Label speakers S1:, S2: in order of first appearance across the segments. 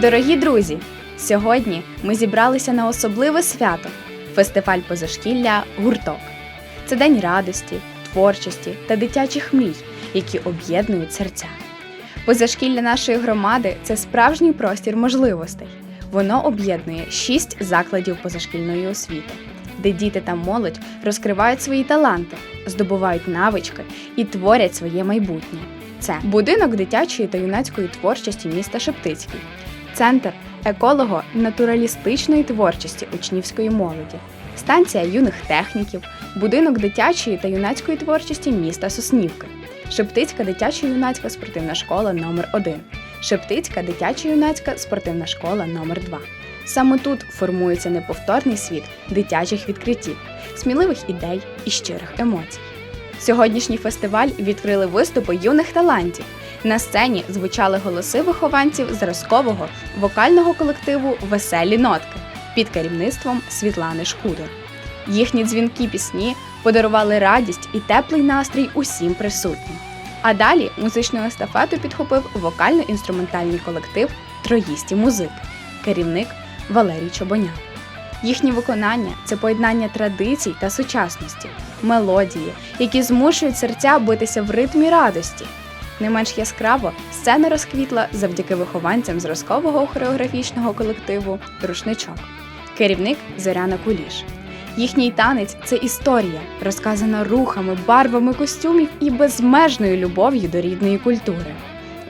S1: Дорогі друзі! Сьогодні ми зібралися на особливе свято фестиваль позашкілля Гурток. Це день радості, творчості та дитячих мрій, які об'єднують серця. Позашкілля нашої громади це справжній простір можливостей. Воно об'єднує шість закладів позашкільної освіти, де діти та молодь розкривають свої таланти, здобувають навички і творять своє майбутнє. Це будинок дитячої та юнацької творчості міста Шептицький, центр еколого-натуралістичної творчості учнівської молоді, станція юних техніків, будинок дитячої та юнацької творчості міста Соснівки, Шептицька дитяча юнацька спортивна школа номер 1 Шептицька дитяча юнацька спортивна школа номер 2 Саме тут формується неповторний світ дитячих відкриттів, сміливих ідей і щирих емоцій. Сьогоднішній фестиваль відкрили виступи юних талантів. На сцені звучали голоси вихованців зразкового вокального колективу Веселі нотки під керівництвом Світлани Шкудор. Їхні дзвінки пісні подарували радість і теплий настрій усім присутнім. А далі музичну естафету підхопив вокально-інструментальний колектив Троїсті музики, керівник Валерій Чобоня. Їхнє виконання це поєднання традицій та сучасності, мелодії, які змушують серця битися в ритмі радості. Не менш яскраво сцена розквітла завдяки вихованцям зразкового хореографічного колективу Рушничок, керівник Зоряна Куліш. Їхній танець це історія, розказана рухами, барвами костюмів і безмежною любов'ю до рідної культури.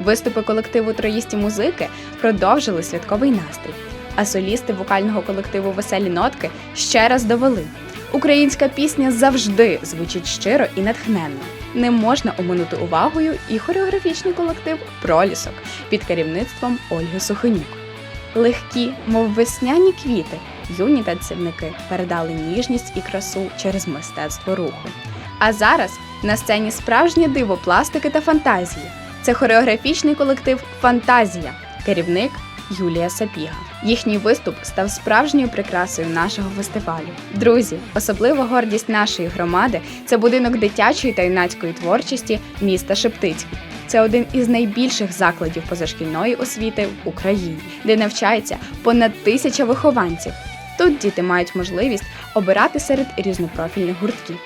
S1: Виступи колективу Троїсті музики продовжили святковий настрій, а солісти вокального колективу Веселі нотки ще раз довели. Українська пісня завжди звучить щиро і натхненно. Не можна оминути увагою і хореографічний колектив Пролісок під керівництвом Ольги Сухенюк. Легкі, мов весняні квіти, юні танцівники передали ніжність і красу через мистецтво руху. А зараз на сцені справжнє диво пластики та фантазії. Це хореографічний колектив Фантазія, керівник Юлія Сапіга. Їхній виступ став справжньою прикрасою нашого фестивалю. Друзі, особлива гордість нашої громади це будинок дитячої та юнацької творчості міста Шептицький. Це один із найбільших закладів позашкільної освіти в Україні, де навчається понад тисяча вихованців. Тут діти мають можливість обирати серед різнопрофільних гуртків: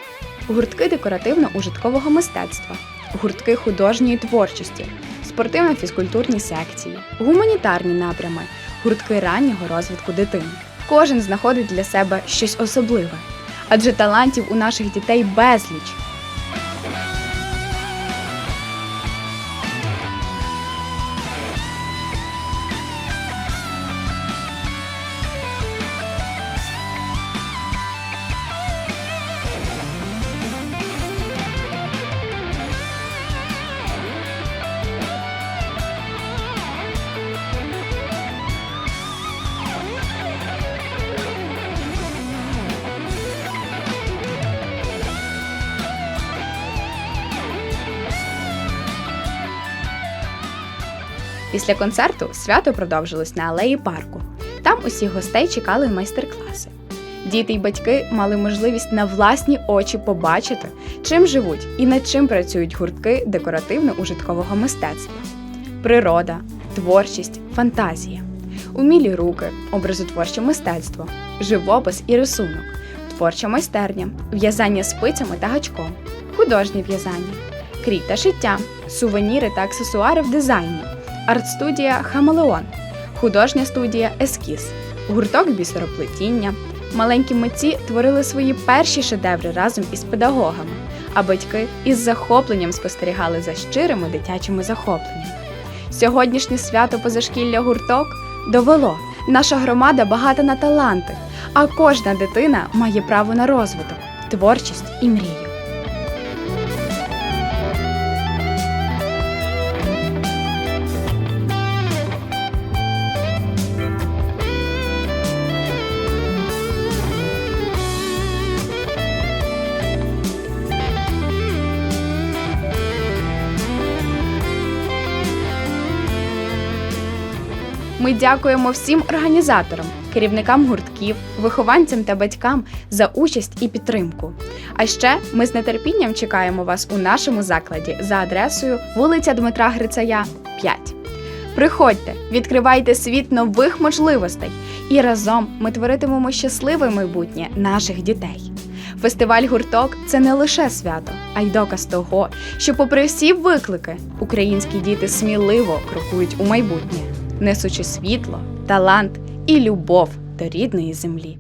S1: гуртки декоративно-ужиткового мистецтва, гуртки художньої творчості, спортивно-фізкультурні секції, гуманітарні напрями, гуртки раннього розвитку дитини. Кожен знаходить для себе щось особливе, адже талантів у наших дітей безліч. Після концерту свято продовжилось на алеї парку. Там усіх гостей чекали майстер-класи. Діти й батьки мали можливість на власні очі побачити, чим живуть і над чим працюють гуртки декоративно-ужиткового мистецтва: природа, творчість, фантазія, умілі руки, образотворче мистецтво, живопис і рисунок, творча майстерня, в'язання спицями та гачком, художнє в'язання, крій та шиття, сувеніри та аксесуари в дизайні арт-студія Хамелеон, художня студія Ескіз, гурток бісероплетіння. Маленькі митці творили свої перші шедеври разом із педагогами, а батьки із захопленням спостерігали за щирими дитячими захопленнями. Сьогоднішнє свято позашкілля гурток довело, наша громада багата на таланти, а кожна дитина має право на розвиток, творчість і мрію. Ми дякуємо всім організаторам, керівникам гуртків, вихованцям та батькам за участь і підтримку. А ще ми з нетерпінням чекаємо вас у нашому закладі за адресою вулиця Дмитра Грицая, 5. Приходьте, відкривайте світ нових можливостей, і разом ми творитимемо щасливе майбутнє наших дітей. Фестиваль гурток це не лише свято, а й доказ того, що, попри всі виклики, українські діти сміливо крокують у майбутнє, несучи світло, талант і любов до рідної землі.